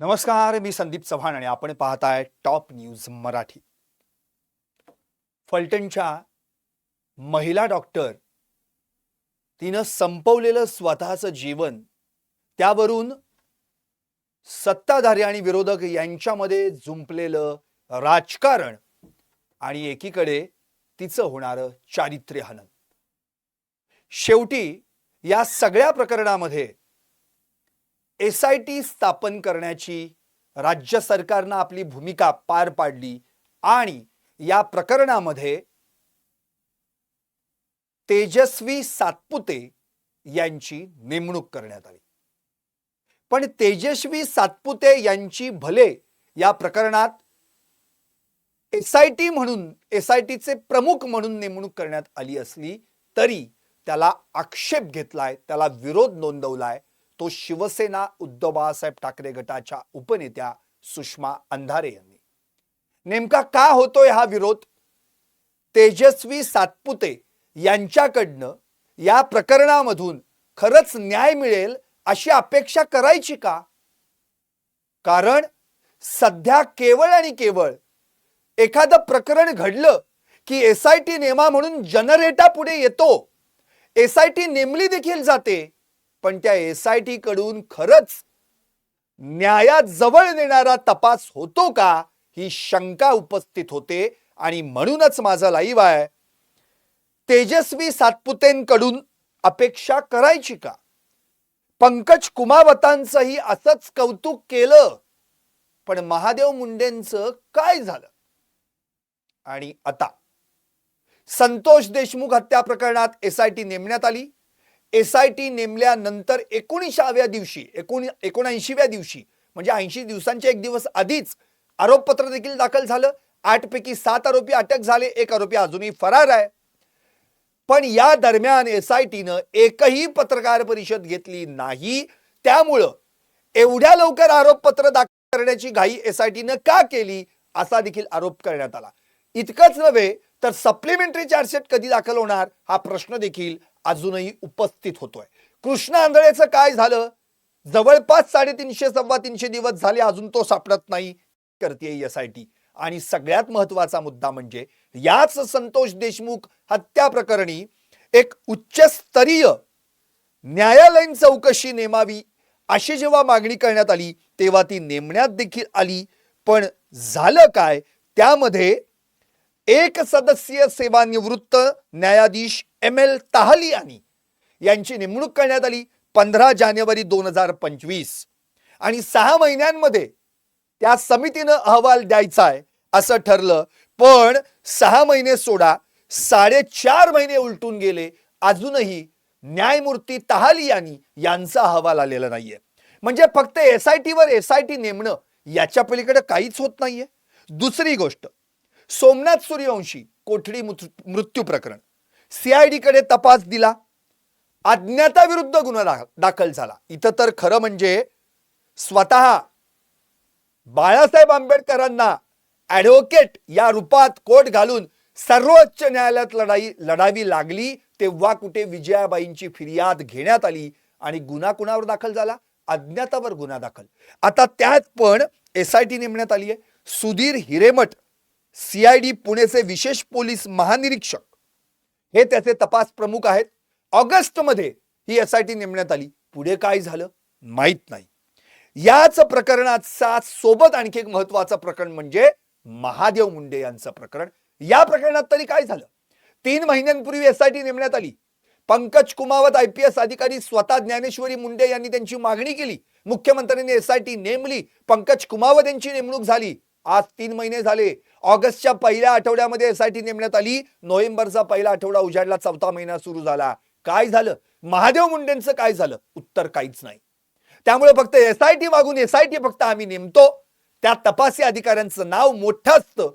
नमस्कार मी संदीप चव्हाण आणि आपण पाहताय टॉप न्यूज मराठी. फलटणच्या महिला डॉक्टर तिनं संपवलेलं स्वतःचं जीवन त्यावरून सत्ताधारी आणि विरोधक यांच्यामध्ये जुंपलेलं राजकारण आणि एकीकडे तिचं होणारं चारित्र्य हनन. शेवटी या सगळ्या प्रकरणामध्ये एस आय टी स्थापन करण्याची राज्य सरकारनं आपली भूमिका पार पाडली आणि या प्रकरणामध्ये तेजस्वी सातपुते यांची नेमणूक करण्यात आली. पण तेजस्वी सातपुते यांची भले या प्रकरणात एस आय टी म्हणून एस आय टीचे प्रमुख म्हणून नेमणूक करण्यात आली असली तरी त्याला आक्षेप घेतलाय त्याला विरोध नोंदवलाय तो शिवसेना उद्धव बाळासाहेब ठाकरे गटाच्या उपनेत्या सुषमा अंधारे यांनी. नेमका का होतोय हा विरोध? तेजस्वी सातपुते यांच्याकडनं या प्रकरणामधून खरंच न्याय मिळेल अशी अपेक्षा करायची का? कारण सध्या केवळ आणि केवळ एखादं प्रकरण घडलं की एस आय टी नेमा म्हणून जनरेटा पुढे येतो. एस आय टी नेमली देखील जाते. पण त्या एस आय टी कडून खरंच न्यायात जवळ नेणारा तपास होतो का ही शंका उपस्थित होते आणि म्हणूनच माझा लाईव्ह आहे. तेजस्वी सातपुतेंकडून अपेक्षा करायची का? पंकज कुमावतांचंही असंच कौतुक केलं पण महादेव मुंडेंचं काय झालं? आणि आता संतोष देशमुख हत्या प्रकरणात एस आय टी नेमण्यात आली. एस आय टी नेमल्यानंतर एकोणीसाव्या दिवशी एकोणी एकोणऐंशीव्या दिवशी म्हणजे ऐंशी दिवसांच्या एक दिवस आधीच आरोपपत्र देखील दाखल झालं. आठ पैकी सात आरोपी अटक झाले एक आरोपी अजूनही फरार आहे. पण या दरम्यान एस आय टीनं एकही पत्रकार परिषद घेतली नाही. त्यामुळं एवढ्या लवकर आरोपपत्र दाखल करण्याची घाई एस आय टीनं का केली असा देखील आरोप करण्यात आला. इतकंच नव्हे तर सप्लिमेंटरी चार्जशीट कधी दाखल होणार हा प्रश्न देखील अजूनही उपस्थित होतोय. कृष्ण आंधळेचं काय झालं? जवळपास साडेतीनशे सव्वा तीनशे दिवस झाले अजून तो सापडत नाही करते एस आय टी आणि सगळ्यात महत्त्वाचा मुद्दा म्हणजे याच संतोष देशमुख हत्या प्रकरणी एक उच्चस्तरीय न्यायालयीन चौकशी नेमावी अशी जेव्हा मागणी करण्यात आली तेव्हा ती नेमण्यात देखील आली. पण झालं काय? त्यामध्ये एक सदस्यीय सेवानिवृत्त न्यायाधीश एम एल ताहलियानी यांची नेमणूक करण्यात आली पंधरा जानेवारी दोन हजार पंचवीस. आणि सहा महिन्यांमध्ये त्या समितीनं अहवाल द्यायचा आहे असं ठरलं. पण सहा महिने सोडा साडेचार महिने उलटून गेले. अजूनही न्यायमूर्ती तहालियानी यांचा अहवाल आलेला नाहीये. म्हणजे फक्त एस आय टीवर एस आय टी नेमणं याच्या पलीकडे काहीच होत नाहीये. दुसरी गोष्ट सोमनाथ सूर्यवंशी कोठडी मृत्यू प्रकरण. सीआयडी कडे तपास दिला. अज्ञाताविरुद्ध गुन्हा दाखल झाला. इथं तर खरं म्हणजे स्वतः बाळासाहेब आंबेडकरांना ऍडव्होकेट या रूपात कोट घालून सर्वोच्च न्यायालयात लढाई लढावी लागली तेव्हा कुठे विजयाबाईंची फिर्याद घेण्यात आली आणि गुन्हा कुणावर दाखल झाला? अज्ञातावर गुन्हा दाखल. आता त्यात पण एस आय टी नेमण्यात आली आहे सुधीर हिरेमठ सीआयडी पुणेचे विशेष पोलीस महानिरीक्षक हे त्याचे तपास प्रमुख आहेत. ऑगस्टमध्ये ही एस आय टी नेमण्यात आली. पुढे काय झालं? माहीत नाही. याच प्रकरणाचा सोबत आणखी एक महत्वाचं प्रकरण म्हणजे महादेव मुंडे यांचं प्रकरण. या प्रकरणात तरी काय झालं? तीन महिन्यांपूर्वी एस आय टी नेमण्यात आली. Pankaj Kumawat I P S अधिकारी स्वतः ज्ञानेश्वरी मुंडे यांनी त्यांची मागणी केली. मुख्यमंत्र्यांनी एस आय टी नेमली. पंकज कुमावत यांची नेमणूक झाली. आज तीन महिने झाले. ऑगस्टच्या पहिल्या आठवड्यामध्ये एस आय टी नेमण्यात आली. नोव्हेंबरचा पहिला आठवडा उजाडला. चौथा महिना सुरू झाला. काय झालं? महादेव मुंडेंचं काय झालं? उत्तर काहीच नाही. त्यामुळे फक्त एस आय टी मागून एस आय टी फक्त आम्ही नेमतो. त्या तपासी अधिकाऱ्यांचं नाव मोठं असतं.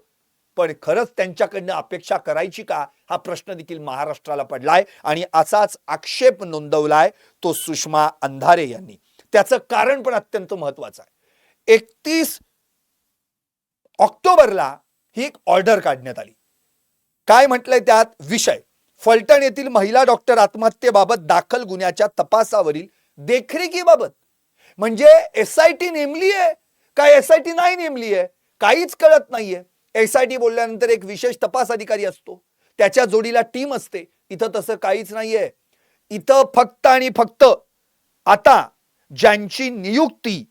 पण खरंच त्यांच्याकडनं अपेक्षा करायची का? हा प्रश्न देखील महाराष्ट्राला पडलाय. आणि असाच आक्षेप नोंदवलाय तो सुषमा अंधारे यांनी. त्याचं कारण पण अत्यंत महत्वाचं आहे. एकतीस ऑक्टोबरला ही एक ऑर्डर काढण्यात आली. काय म्हटलंय त्यात? विषय. फलटण येथील महिला डॉक्टर आत्महत्येबाबत दाखल गुन्ह्याच्या तपासावरील देखरेखीबाबत. म्हणजे एस आय टी नेमली आहे काय एस आय टी नाही नेमली आहे? काहीच कळत नाहीये. एस आय टी बोलल्यानंतर एक विशेष तपास अधिकारी असतो. त्याच्या जोडीला टीम असते. इथं तसं काहीच नाहीये. इथं फक्त आणि फक्त आता ज्यांची नियुक्ती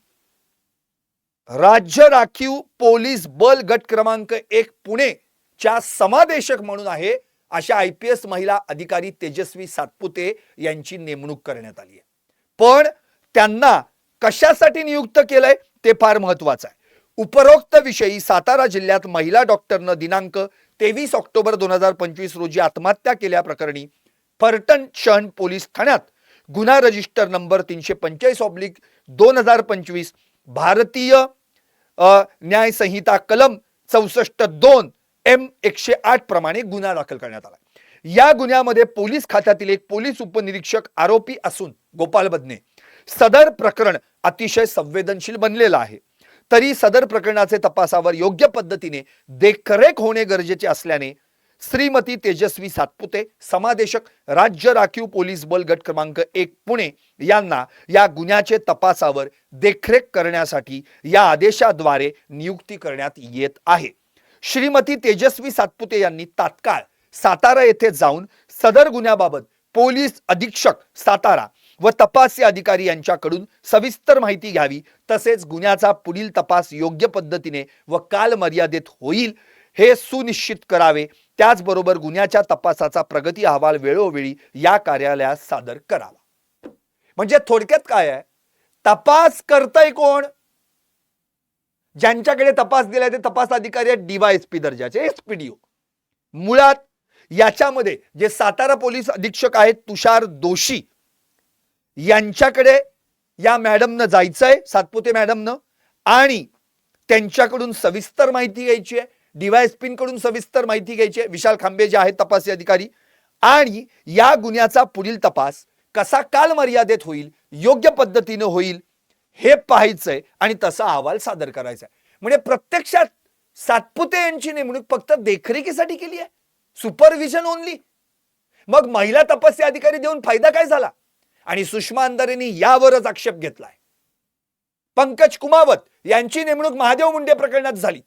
राज्य राखीव पोलीस बल गट क्रमांक एक पुणे च्या समादेशक म्हणून आहे अशा आय पी एस महिला अधिकारी तेजस्वी सातपुते यांची नेमणूक करण्यात आली आहे. पण त्यांना कशासाठी नियुक्त केलंय ते फार महत्वाचं आहे. उपरोक्त विषयी सातारा जिल्ह्यात महिला डॉक्टरनं दिनांक तेवीस ऑक्टोबर दोन हजार पंचवीस रोजी आत्महत्या केल्याप्रकरणी फलटण शहर पोलीस ठाण्यात गुन्हा रजिस्टर नंबर तीनशे पंचेचाळीस ऑब्लिक दोन हजार पंचवीस भारतीय अ, न्याय संहिता कलम चौसष्ट दोन एम एकशे आठ प्रमाणे गुन्हा दाखल करण्यात आला. या गुन्ह्यामध्ये पोलीस खात्यातील एक पोलीस उपनिरीक्षक आरोपी असून गोपाल बदने. सदर प्रकरण अतिशय संवेदनशील बनलेलं आहे. तरी सदर प्रकरणाचे तपासावर योग्य पद्धतीने देखरेख होणे गरजेचे असल्याने श्रीमती तेजस्वी सातपुते समादेशक राज्य राखीव पोलीस बल गट क्रमांक एक पुणे यांना या गुन्ह्याचे तपासावर देखरेख करण्यासाठी या आदेशाद्वारे नियुक्ती करण्यात येत आहे. श्रीमती तेजस्वी सातपुते यांनी तात्काळ सातारा येथे जाऊन सदर गुन्ह्याबाबत पोलीस अधीक्षक सातारा व तपासी अधिकारी यांच्याकडून सविस्तर माहिती घ्यावी तसेच गुन्ह्याचा पुढील तपास योग्य पद्धतीने व कालमर्यादेत होईल हे सुनिश्चित करावे. त्याचबरोबर गुन्ह्याच्या तपासाचा प्रगती अहवाल वेळोवेळी या कार्यालयात सादर करावा. म्हणजे थोडक्यात काय आहे? तपास करतय कोण? ज्यांच्याकडे तपास दिलाय ते तपास अधिकारी आहेत डीवायएसपी दर्जाचे एसपीडीओ मुळात याच्यामध्ये जे सातारा पोलीस अधीक्षक आहेत तुषार दोशी यांच्याकडे या मॅडमनं जायचंय सातपुते मॅडमनं आणि त्यांच्याकडून सविस्तर माहिती घ्यायची आहे. डीवायएसपींकडून सविस्तर माहिती घ्यायची आहे. विशाल खांबे जे आहेत तपासी अधिकारी. आणि या गुन्ह्याचा पुढील तपास कसा काल मर्यादेत होईल योग्य पद्धतीनं होईल हे पाहायचंय आणि तसा अहवाल सादर करायचा आहे म्हणजे प्रत्यक्षात सातपुते यांची नेमणूक फक्त देखरेखीसाठी केली आहे. सुपरविजन ओनली मग महिला तपासी अधिकारी देऊन फायदा काय झाला? आणि सुषमा अंधारेंनी यावरच आक्षेप घेतलाय. पंकज कुमावत यांची नेमणूक महादेव मुंडे प्रकरणात झाली.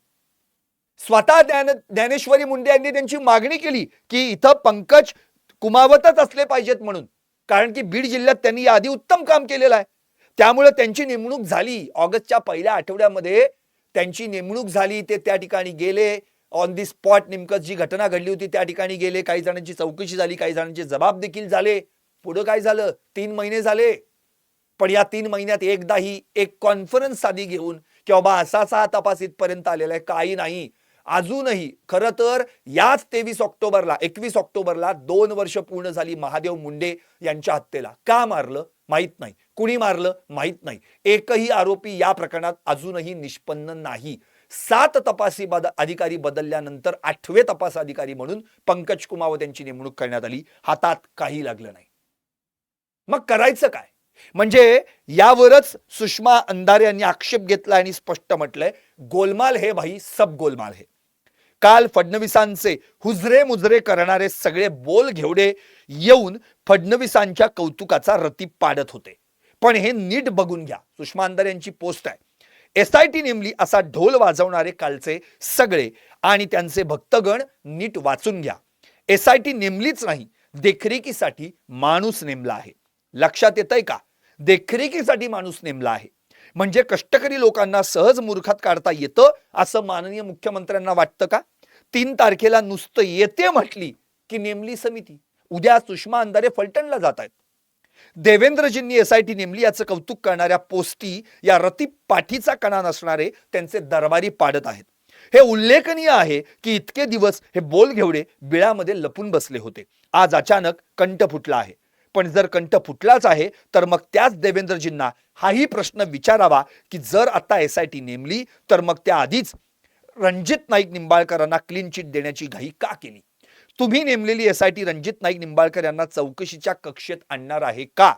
स्वतः ज्ञान ज्ञानेश्वरी मुंडे यांनी त्यांची मागणी केली की इथं पंकज कुमावतच असले पाहिजेत म्हणून. कारण की बीड जिल्ह्यात त्यांनी याआधी उत्तम काम केलेलं आहे. त्यामुळे त्यांची नेमणूक झाली. ऑगस्टच्या पहिल्या आठवड्यामध्ये त्यांची नेमणूक झाली. ते त्या ठिकाणी गेले. ऑन दी स्पॉट नेमकं जी घटना घडली होती त्या ठिकाणी गेले. काही जणांची चौकशी झाली. काही जणांचे जबाब देखील झाले. पुढं काय झालं? तीन महिने झाले. पण या तीन महिन्यात एकदाही एक कॉन्फरन्स साधी घेऊन की बाबा असा असा तपास इथपर्यंत आलेला आहे. काही नाही. अजूनही खरं तर याच तेवीस ऑक्टोबरला एकवीस ऑक्टोबरला दोन वर्ष पूर्ण झाली महादेव मुंडे यांच्या हत्येला. का मारलं? माहीत नाही. कुणी मारलं? माहीत नाही. एकही आरोपी या प्रकरणात अजूनही निष्पन्न नाही. सात तपासी बद अधिकारी बदलल्यानंतर आठवे तपास अधिकारी म्हणून पंकज कुमावत यांची नेमणूक करण्यात आली. हातात काही लागलं नाही. मग करायचं काय? म्हणजे यावरच सुषमा अंधारे यांनी आक्षेप घेतला आणि स्पष्ट म्हटलंय गोलमाल हे भाई सब गोलमाल हे. काल फडणवीसांचे हुजरे मुजरे करणारे सगळे बोल घेवडे येऊन फडणवीसांच्या कौतुकाचा रती पाडत होते. पण हे नीट बघून घ्या. सुषमा अंधार यांची पोस्ट आहे. एस आय टी नेमली असा ढोल वाजवणारे कालचे सगळे आणि त्यांचे भक्तगण नीट वाचून घ्या. एस आय टी नेमलीच नाही देखरेखीसाठी माणूस नेमला आहे. लक्षात येतंय का? देखरेखीसाठी माणूस नेमला आहे. म्हणजे कष्टकरी लोकांना सहज मूर्खात काढता येतं असं माननीय मुख्यमंत्र्यांना वाटतं का? तीन तारखेला नुसतं येते म्हटली की नेमली समिती. उद्या सुषमा अंधारे फलटणला जात आहेत. देवेंद्रजींनी एस आय टी नेमली याचं कौतुक करणाऱ्या पोस्टी या रती पाठीचा कणा नसणारे त्यांचे दरबारी पाडत आहेत. हे उल्लेखनीय आहे की इतके दिवस हे बोल घेवडे बिळामध्ये लपून बसले होते. आज अचानक कंठ फुटला आहे. पण जर कंठ फुटलाच आहे तर मग त्याच देवेंद्रजींना हाही प्रश्न विचारावा की जर आता एस आय टी नेमली तर मग त्या आधीच रणजित नाईक निंबाळकरांना क्लीन चिट देण्याची घाई का केली? तुम्ही नेमलेली S I T Ranjit Naik Nimbalkar यांना चौकशीच्या कक्षेत आणणार आहे का?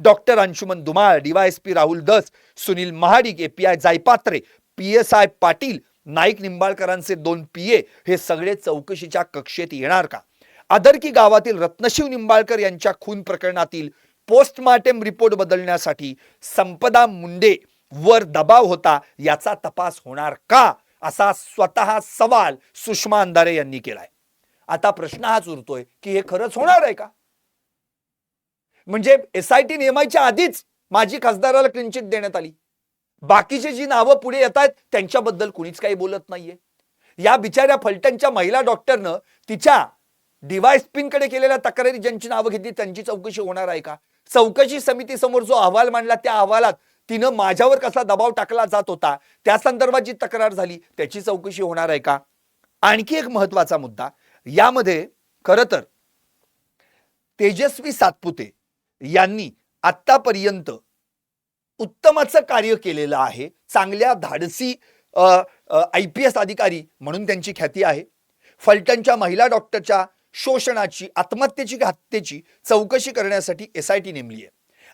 डॉक्टर अंशुमन दुमाळ डीवायएसपी राहुल दस Sunil Mahadik A P I Jaipatre P S I Patil Naik निंबाळकरांचे दोन पीए हे सगळे चौकशीच्या कक्षेत येणार का? आदरकी गावातील रत्नशिव निंबाळकर यांच्या खून प्रकरणातील पोस्टमार्टेम रिपोर्ट बदलण्यासाठी संपदा मुंडे वर दबाव होता याचा तपास होणार का? असा स्वतः सवाल सुषमा अंधारे यांनी केलाय. आता प्रश्न हाच उरतोय की हे खरंच होणार आहे का? म्हणजे एस आय टी नेमायच्या आधीच माजी खासदाराला क्लिनचिट देण्यात आली. बाकीची जी नावं पुढे येत आहेत त्यांच्याबद्दल कुणीच काही बोलत नाहीये. या बिचाऱ्या फलटणच्या महिला डॉक्टरनं तिच्या कडे केलेल्या तक्रारी ज्यांची नावं घेतली त्यांची चौकशी होणार आहे का? चौकशी समिती समोर जो अहवाल मांडला त्या अहवालात तिनं माझ्यावर कसा दबाव टाकला जात होता त्या संदर्भात जी तक्रार झाली त्याची चौकशी होणार आहे का? आणखी एक महत्त्वाचा मुद्दा यामध्ये खरं तर तेजस्वी सातपुते यांनी आतापर्यंत उत्तमाचं कार्य केलेलं आहे. चांगल्या धाडसी आय पी एस अधिकारी म्हणून त्यांची ख्याती आहे. फलटणच्या महिला डॉक्टरच्या शोषणाची आत्महत्येची हत्येची चौकशी करण्यासाठी एस आय टी नेमली आहे.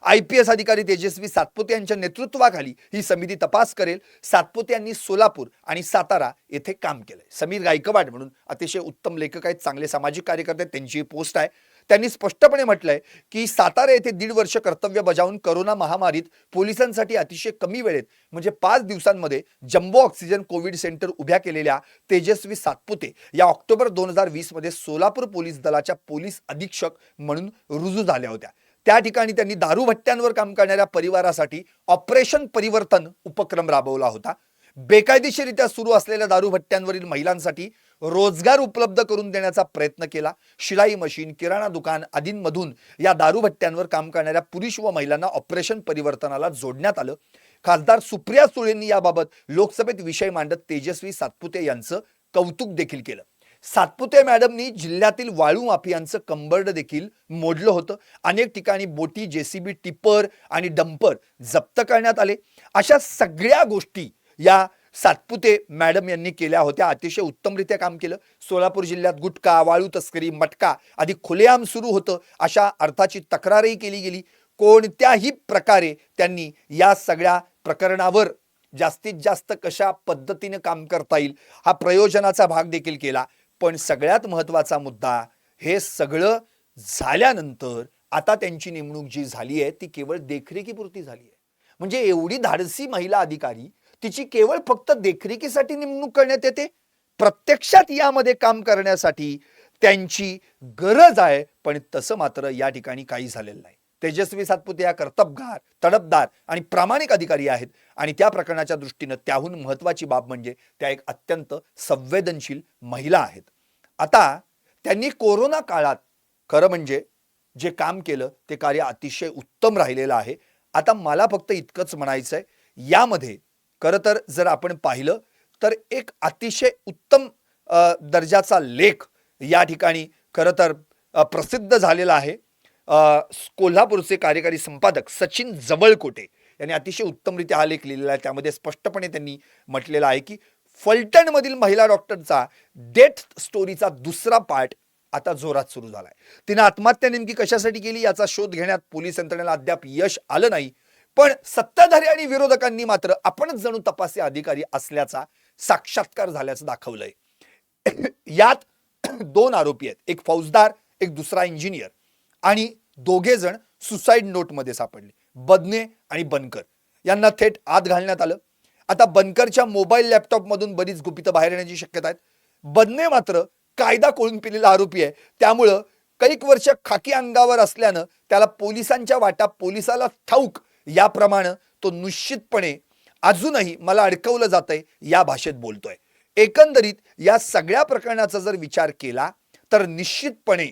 आय पी एस अधिकारी तेजस्वी सातपुते यांच्या नेतृत्वाखाली ही समिती तपास करेल. सातपुते यांनी सोलापूर आणि सातारा येथे काम केलंय. समीर गायकवाड म्हणून अतिशय उत्तम लेखक आहेत चांगले सामाजिक कार्यकर्ते आहेत, त्यांची पोस्ट आहे. त्यांनी स्पष्टपणे म्हटलंय की सातारा येथे दीड वर्ष कर्तव्य बजावून करोना महामारीत पोलिसांसाठी अतिशय कमी वेळेत म्हणजे पाच दिवसांमध्ये जम्बो ऑक्सिजन कोविड सेंटर उभ्या केलेल्या तेजस्वी सातपुते या ऑक्टोबर दोन हजार वीसमध्ये सोलापूर पोलीस दलाच्या पोलीस अधीक्षक म्हणून रुजू झाल्या होत्या. त्या ठिकाणी त्यांनी दारू भट्ट्यांवर काम करणाऱ्या परिवारासाठी ऑपरेशन परिवर्तन उपक्रम राबवला होता. बेकायदेशीरित्या सुरू असलेल्या दारू भट्ट्यांवरील महिलांसाठी रोजगार उपलब्ध करून देण्याचा प्रयत्न केला. शिलाई मशीन किराणा दुकान आदींमधून या दारूभट्ट्यांवर काम करणाऱ्या पुरुष व महिलांना ऑपरेशन परिवर्तनाला जोडण्यात आलं. खासदार सुप्रिया सुळेंनी याबाबत लोकसभेत विषय मांडत तेजस्वी सातपुते यांचं कौतुक देखील केलं. सातपुते मॅडमनी जिल्ह्यातील वाळू माफियांचं कंबर्ड देखील मोडलं होतं. अनेक ठिकाणी बोटी जेसीबी टिपर आणि डंपर जप्त करण्यात आले. अशा सगळ्या गोष्टी या सातपुते मॅडम यांनी केल्या होत्या. अतिशय उत्तमरित्या काम केलं. सोलापूर जिल्ह्यात गुटखा वाळू तस्करी मटका आधी खुलेआम सुरू होतं. अशा अर्थाची तक्रारही केली गेली. कोणत्याही प्रकारे त्यांनी या सगळ्या प्रकरणावर जास्तीत जास्त कशा पद्धतीने काम करता येईल हा प्रयोजनाचा भाग देखील केला. पण सगळ्यात महत्त्वाचा मुद्दा हे सगळं झाल्यानंतर आता त्यांची नेमणूक जी झाली आहे ती केवळ देखरेखीपुरती झाली आहे. म्हणजे एवढी धाडसी महिला अधिकारी तिची केवळ फक्त देखरेखीसाठी नेमणूक करण्यात येते प्रत्यक्षात यामध्ये काम करण्यासाठी त्यांची गरज आहे पण तसं मात्र या ठिकाणी काही झालेलं नाही. तेजस्वी सातपुते या कर्तबगार तडपदार आणि प्रामाणिक अधिकारी आहेत आणि त्या प्रकरणाच्या दृष्टीनं त्याहून महत्वाची बाब म्हणजे त्या एक अत्यंत संवेदनशील महिला आहेत. आता त्यांनी कोरोना काळात खरं म्हणजे जे काम केलं ते कार्य अतिशय उत्तम राहिलेलं आहे. आता मला फक्त इतकंच म्हणायचं आहे यामध्ये खरं तर जर आपण पाहिलं तर एक अतिशय उत्तम दर्जाचा लेख या ठिकाणी खरं तर प्रसिद्ध झालेला आहे. कोल्हापूरचे कार्यकारी संपादक सचिन जवळकोटे यांनी अतिशय उत्तमरित्या हा लेख लिहिलेला आहे. त्यामध्ये स्पष्टपणे त्यांनी म्हटलेलं आहे की फलटणमधील महिला डॉक्टरचा डेथ स्टोरीचा दुसरा पार्ट आता जोरात सुरू झाला आहे तिनं आत्महत्या नेमकी कशासाठी केली याचा शोध घेण्यात पोलीस यंत्रणेला अद्याप यश आलं नाही. पण सत्ताधारी आणि विरोधकांनी मात्र आपणच जणू तपासी अधिकारी असल्याचा साक्षात्कार झाल्याचं दाखवलंय. यात दोन आरोपी आहेत. एक फौजदार एक दुसरा इंजिनियर आणि दोघे जण सुसाईड नोटमध्ये सापडले. बदने आणि बनकर. यांना थेट आत घालण्यात आलं. आता बनकरच्या मोबाईल लॅपटॉपमधून बरीच गुपितं बाहेर येण्याची शक्यता आहेत. बदने मात्र कायदा कोळून पिलेला आरोपी आहे. त्यामुळं कैक वर्ष खाकी अंगावर असल्यानं त्याला पोलिसांच्या वाटा पोलिसाला ठाऊक याप्रमाणे तो निश्चितपणे अजूनही मला अडकवलं जातंय या भाषेत बोलतोय. एकंदरीत या सगळ्या प्रकरणाचा जर विचार केला तर निश्चितपणे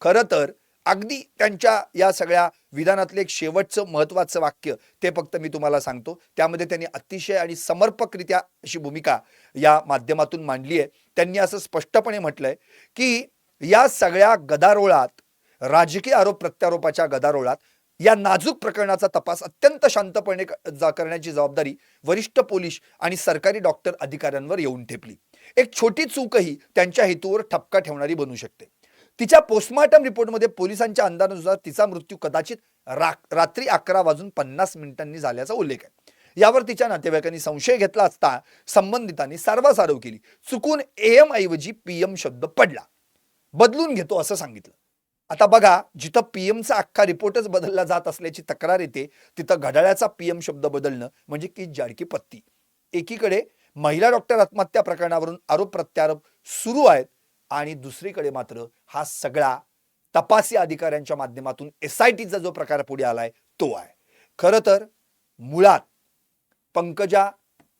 खरं तर अगदी त्यांच्या या सगळ्या विधानातले एक शेवटचं महत्वाचं वाक्य ते फक्त मी तुम्हाला सांगतो. त्यामध्ये त्यांनी अतिशय आणि समर्पकरित्या अशी भूमिका या माध्यमातून मांडली आहे. त्यांनी असं स्पष्टपणे म्हटलंय की या सगळ्या गदारोळात राजकीय आरोप प्रत्यारोपाच्या गदारोळात या नाजूक प्रकरणाचा तपास अत्यंत शांतपणे जा- करण्याची जबाबदारी वरिष्ठ पोलीस आणि सरकारी डॉक्टर अधिकाऱ्यांवर येऊन ठेपली. एक छोटी चूकही त्यांच्या हेतूवर ठपका ठेवणारी बनू शकते. तिच्या पोस्टमार्टम रिपोर्टमध्ये पोलिसांच्या अंदाजानुसार तिचा मृत्यू कदाचित रा- रात्री अकरा वाजून पन्नास मिनिटांनी झाल्याचा उल्लेख आहे. यावर तिच्या नातेवाईकांनी संशय घेतला असता संबंधितांनी सारवासारव केली. चुकून एम ऐवजी पीएम शब्द पडला. बदलून घेतो असं सांगितलं. आता बघा जिथं पीएमचा अख्खा रिपोर्टच बदलला जात असल्याची तक्रार येते तिथं घड्याळाचा पीएम शब्द बदलणं म्हणजे की जाडकी पत्ती. एकीकडे महिला डॉक्टर आत्महत्या प्रकरणावरून आरोप प्रत्यारोप सुरू आहेत आणि दुसरीकडे मात्र हा सगळा तपासी अधिकाऱ्यांच्या माध्यमातून एस आय टीचा जो प्रकार पुढे आलाय तो आहे. खरं तर मुळात पंकजा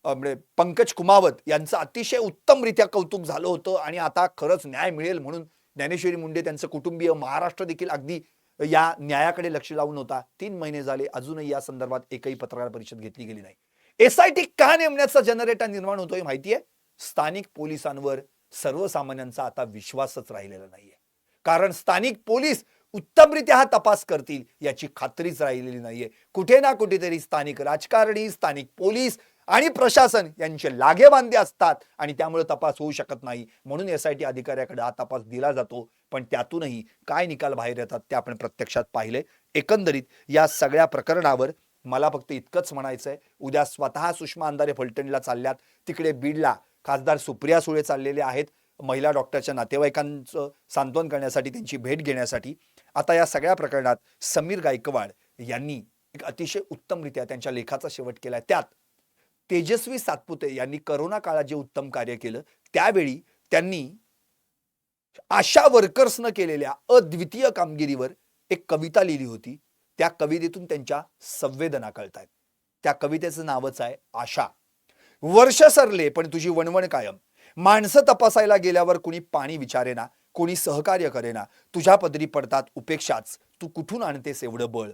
म्हणजे पंकज कुमावत यांचं अतिशय उत्तमरित्या कौतुक झालं होतं आणि आता खरंच न्याय मिळेल म्हणून ज्ञानेश्वरी मुंडे त्यांचं कुटुंबीय महाराष्ट्र देखील अगदी या न्यायाकडे लक्ष लावून होता. तीन महिने झाले अजूनही या संदर्भात एकही पत्रकार परिषद घेतली गेली नाही. एस आय टी का नेमण्याचा जनरेटर निर्माण होतोय माहितीये स्थानिक पोलिसांवर सर्वसामान्यांचा आता विश्वासच राहिलेला नाहीये. कारण स्थानिक पोलीस उत्तमरित्या हा तपास करतील याची खात्रीच राहिलेली नाहीये. कुठे ना कुठेतरी स्थानिक राजकारणी स्थानिक पोलीस आणि प्रशासन यांचे लागेबांधे असतात आणि त्यामुळे तपास होऊ शकत नाही. म्हणून एस आय टी अधिकाऱ्याकडे हा तपास दिला जातो. पण त्यातूनही काय निकाल बाहेर येतात ते आपण प्रत्यक्षात पाहिले. एकंदरीत या सगळ्या प्रकरणावर मला फक्त इतकंच म्हणायचं आहे उद्या स्वतः सुषमा अंधारे फलटणला चालल्यात. तिकडे बीडला खासदार सुप्रिया सुळे चाललेले आहेत. महिला डॉक्टरच्या नातेवाईकांचं सांत्वन करण्यासाठी त्यांची भेट घेण्यासाठी. आता या सगळ्या प्रकरणात समीर गायकवाड यांनी एक अतिशय उत्तमरित्या त्यांच्या लेखाचा शेवट केला त्यात तेजस्वी सातपुते यांनी करोना काळात जे उत्तम कार्य केलं त्यावेळी त्यांनी आशा वर्कर्सनं केलेल्या अद्वितीय कामगिरीवर एक कविता लिहिली होती. त्या कवितेतून त्यांच्या संवेदना कळतायत. त्या कवितेचं नावच आहे आशा. वर्ष सरले पण तुझी वणवण कायम. माणसं तपासायला गेल्यावर कुणी पाणी विचारेना कोणी सहकार्य करेना. तुझ्या पदरी पडतात उपेक्षाच. तू कुठून आणतेस एवढं बळ?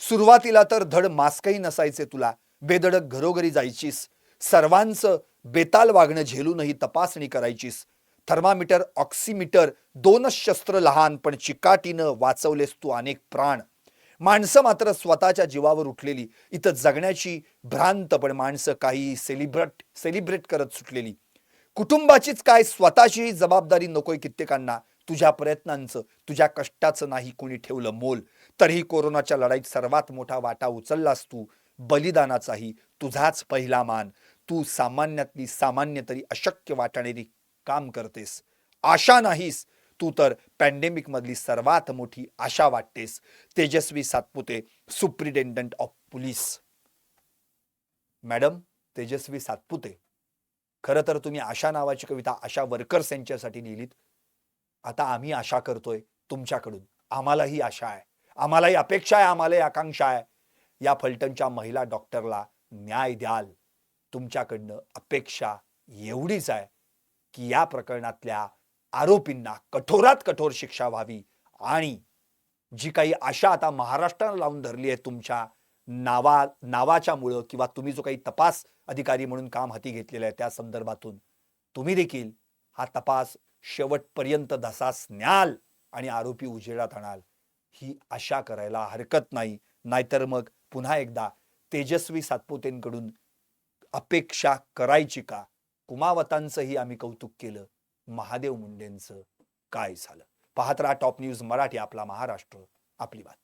सुरुवातीला तर धड मास्कही नसायचे तुला. बेधडक घरोघरी जायचीस. सर्वांचं बेताल वागणं झेलूनही तपासणी करायचीस. थर्मामीटर ऑक्सिमीटर दोनच शस्त्र लहान पण चिकाटीनं वाचवलेस तू अनेक प्राण. माणसं मात्र स्वतःच्या जीवावर उठलेली. इथं जगण्याची भ्रांत पण माणसं काही सेलिब्रेट सेलिब्रेट करत सुटलेली. कुटुंबाचीच काय स्वतःचीही जबाबदारी नकोय कित्येकांना. तुझ्या प्रयत्नांचं तुझ्या कष्टाचं नाही कोणी ठेवलं मोल. तरीही कोरोनाच्या लढाईत सर्वात मोठा वाटा उचललास तू. बलिदानाचाही तुझाच पहिला मान. तू सामान्यातली सामान्य तरी अशक्य वाटणारी काम करतेस. आशा नाहीस. तू तर पॅन्डेमिक मधली सर्वात मोठी आशा वाटतेस. Tejaswi Satpute superintendent of police madam Tejaswi Satpute. खरं तर तुम्ही आशा नावाची कविता आशा वर्कर्स यांच्यासाठी लिहिलीत. आता आम्ही आशा करतोय तुमच्याकडून. आम्हालाही आशा आहे. आम्हालाही अपेक्षा आहे. आम्हालाही आकांक्षा आहे. या फलटणच्या महिला डॉक्टरला न्याय द्याल. तुमच्याकडनं अपेक्षा एवढीच आहे की या प्रकरणातल्या आरोपींना कठोरात कठोर शिक्षा व्हावी आणि जी काही आशा आता महाराष्ट्रानं लावून धरली आहे तुमच्या नावा नावाच्या मुळं किंवा तुम्ही जो काही तपास अधिकारी म्हणून काम हाती घेतलेलं आहे त्या संदर्भातून तुम्ही देखील हा तपास शेवटपर्यंत धसास न्याल आणि आरोपी उजेडात आणाल. ही आशा करायला हरकत नाही. नाहीतर मग पुन्हा एकदा तेजस्वी सातपुतेंकडून अपेक्षा करायची का? कुमावतांचंही आम्ही कौतुक केलं. महादेव मुंडेंचं काय झालं? पाहत राहा टॉप न्यूज मराठी आपला महाराष्ट्र आपली बात